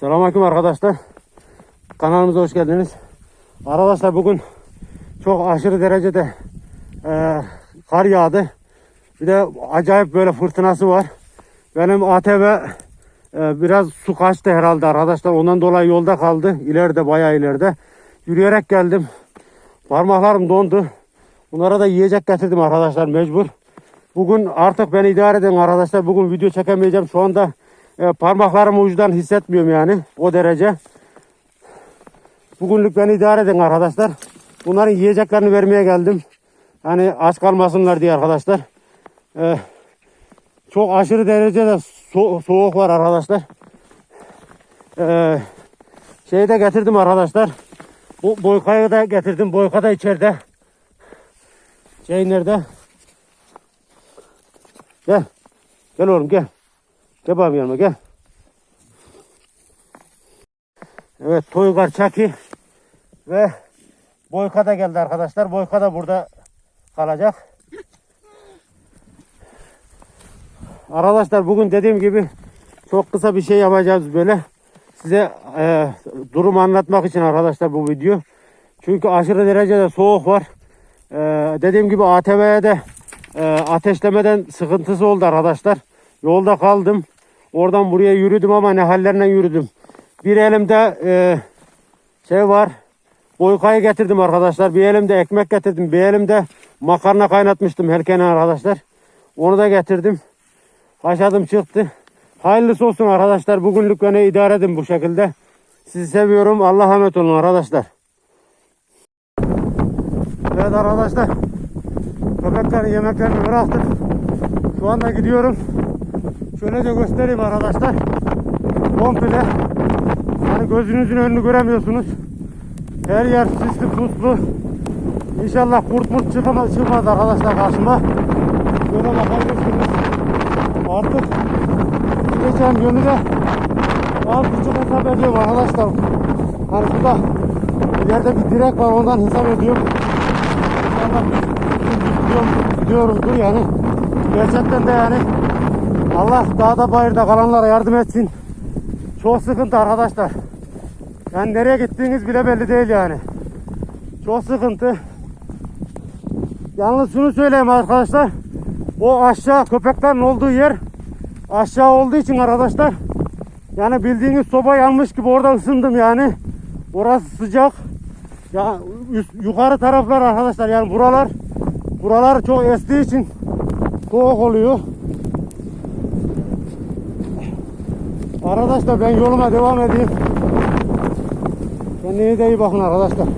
Selamünaleyküm arkadaşlar. Kanalımıza hoş geldiniz. Arkadaşlar bugün çok aşırı derecede e, kar yağdı. Bir de acayip böyle fırtınası var. Benim ATV e, biraz su kaçtı herhalde arkadaşlar. Ondan dolayı yolda kaldı. İleride bayağı ileride. Yürüyerek geldim. Parmaklarım dondu. Bunlara da yiyecek getirdim arkadaşlar mecbur. Bugün artık beni idare edin arkadaşlar. Bugün video çekemeyeceğim. Şu anda e, parmaklarımı ucudan hissetmiyorum yani. O derece. Bugünlük beni idare edin arkadaşlar. Bunların yiyeceklerini vermeye geldim. Hani aç kalmasınlar diye arkadaşlar. E, çok aşırı derecede so- soğuk var arkadaşlar. E, şeyi de getirdim arkadaşlar. Bu boykayı da getirdim. Boyka da içeride. Şey nerede? Gel. Gel oğlum gel. Gel babam yanıma gel. Evet Toygar Çaki ve Boyka da geldi arkadaşlar. Boyka da burada kalacak. Arkadaşlar bugün dediğim gibi çok kısa bir şey yapacağız böyle. Size e, durumu anlatmak için arkadaşlar bu video. Çünkü aşırı derecede soğuk var. E, dediğim gibi ATV'ye de e, ateşlemeden sıkıntısı oldu arkadaşlar. Yolda kaldım. Oradan buraya yürüdüm ama ne hallerle yürüdüm. Bir elimde e, şey var. Boykayı getirdim arkadaşlar. Bir elimde ekmek getirdim. Bir elimde makarna kaynatmıştım herkene arkadaşlar. Onu da getirdim. Haşladım çıktı. Hayırlısı olsun arkadaşlar. Bugünlük beni idare edin bu şekilde. Sizi seviyorum. Allah'a emanet olun arkadaşlar. Evet arkadaşlar. Köpeklerin yemeklerini bıraktık. Şu anda gidiyorum. Şöyle de göstereyim arkadaşlar. Komple. Hani gözünüzün önünü göremiyorsunuz. Her yer sisli puslu. İnşallah kurt murt çıkamaz, çıkmaz arkadaşlar karşıma. Şöyle bakabilirsiniz. Artık geçen yönü de az buçuk hesap ediyorum arkadaşlar. Hani burada ileride bir direk var ondan hesap ediyorum. İnşallah gidiyorum, gidiyoruzdur yani. Gerçekten de yani Allah dağda bayırda kalanlara yardım etsin. Çok sıkıntı arkadaşlar. Yani nereye gittiğiniz bile belli değil yani. Çok sıkıntı. Yalnız şunu söyleyeyim arkadaşlar. O aşağı köpeklerin olduğu yer aşağı olduğu için arkadaşlar yani bildiğiniz soba yanmış gibi orada ısındım yani. Orası sıcak. Ya üst, yukarı taraflar arkadaşlar yani buralar buralar çok estiği için soğuk oluyor. Arkadaşlar ben yoluma devam edeyim. Kendinize iyi bakın arkadaşlar.